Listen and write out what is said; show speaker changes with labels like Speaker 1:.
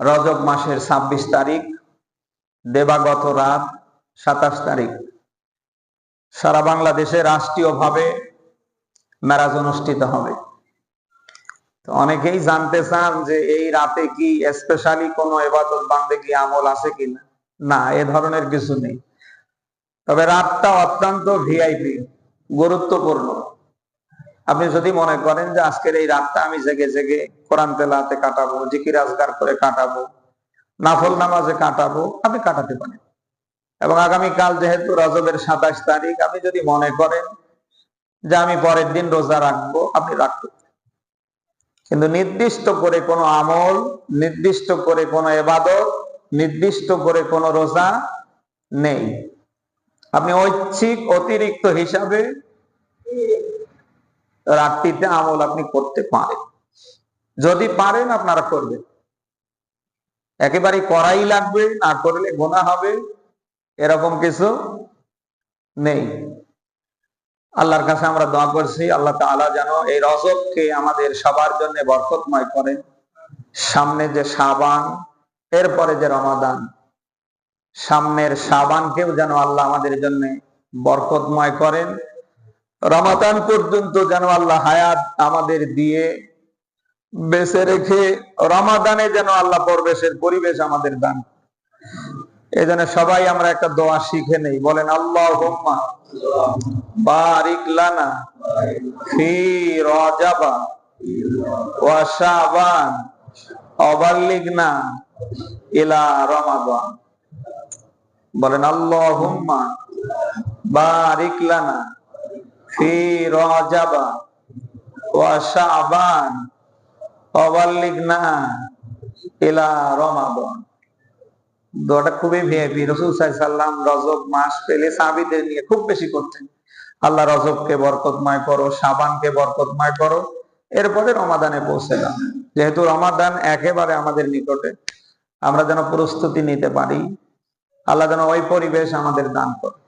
Speaker 1: রজব মাসের ছাব্বিশ তারিখ, দেবাগত রাত সাতাশ তারিখ। সারা বাংলাদেশে রাষ্ট্রীয়ভাবে মেরাজ অনুষ্ঠিত হবে। তো অনেকেই জানতে চান যে এই রাতে কি স্পেশালি কোনো এবাদত বান্ধে কি আমল আছে কিনা না? এ ধরনের কিছু নেই। তবে রাতটা অত্যন্ত ভিআইপি গুরুত্বপূর্ণ। আপনি যদি মনে করেন যে আজকের এই রাতটা আমি জেগে জেগে কোরআন তেলাতে কাটাবো, জিকির আজগার করে কাটাবো, নাফল নামাজে কাটাবো, আপনি কাটাতে পারেন। এবং আগামীকাল যেহেতু রজবের সাতাশ তারিখ, আপনি যদি মনে করেন যে আমি পরের দিন রোজা রাখব, আপনি রাখতে কিন্তু নির্দিষ্ট করে কোনো আমল, নির্দিষ্ট করে কোনো এবাদত, নির্দিষ্ট করে কোনো রোজা নেই। আপনি ঐচ্ছিক অতিরিক্ত হিসাবে রাত্রিতে আমল আপনি করতে পারেন। যদি পারেন আপনারা করবেন। একেবারে করাই লাগবে, না করলে গোনা হবে, এরকম কিছু নেই। আল্লাহর কাছে আমরা দোয়া করছি, আল্লাহ তাআলা যেন এই রজবকে আমাদের সবার জন্য বরকতময় করেন। সামনে যে সাবান এরপরে যে রমাদান। সামনের সাবানকেও যেন আল্লাহ আমাদের জন্য বরকতময় করেন। রমাদান পর্যন্ত যেন আল্লাহ হায়াত আমাদের দিয়ে বেঁচে রেখে রমাদানে যেন আল্লাহ প্রবেশের পরিবেশ আমাদের দান এই জন্য সবাই আমরা একটা দোয়া শিখে নেই। বলেন আল্লাহ বারিক লানা ফি রজাবা ওয়া অবাল্লিগনা ইলা রমাদান। বলেন, আল্লাহুম্মা বারিক লানা ফি রজাবা করতেন। আল্লাহ বরকতময় করো সাবানকে বরকতময় করো। এরপরে রমাদানে পৌঁছেলাম। যেহেতু রমাদান একেবারে আমাদের নিকটে, আমরা যেন প্রস্তুতি নিতে পারি। আল্লাহ যেন ওই পরিবেশ আমাদের দান করে।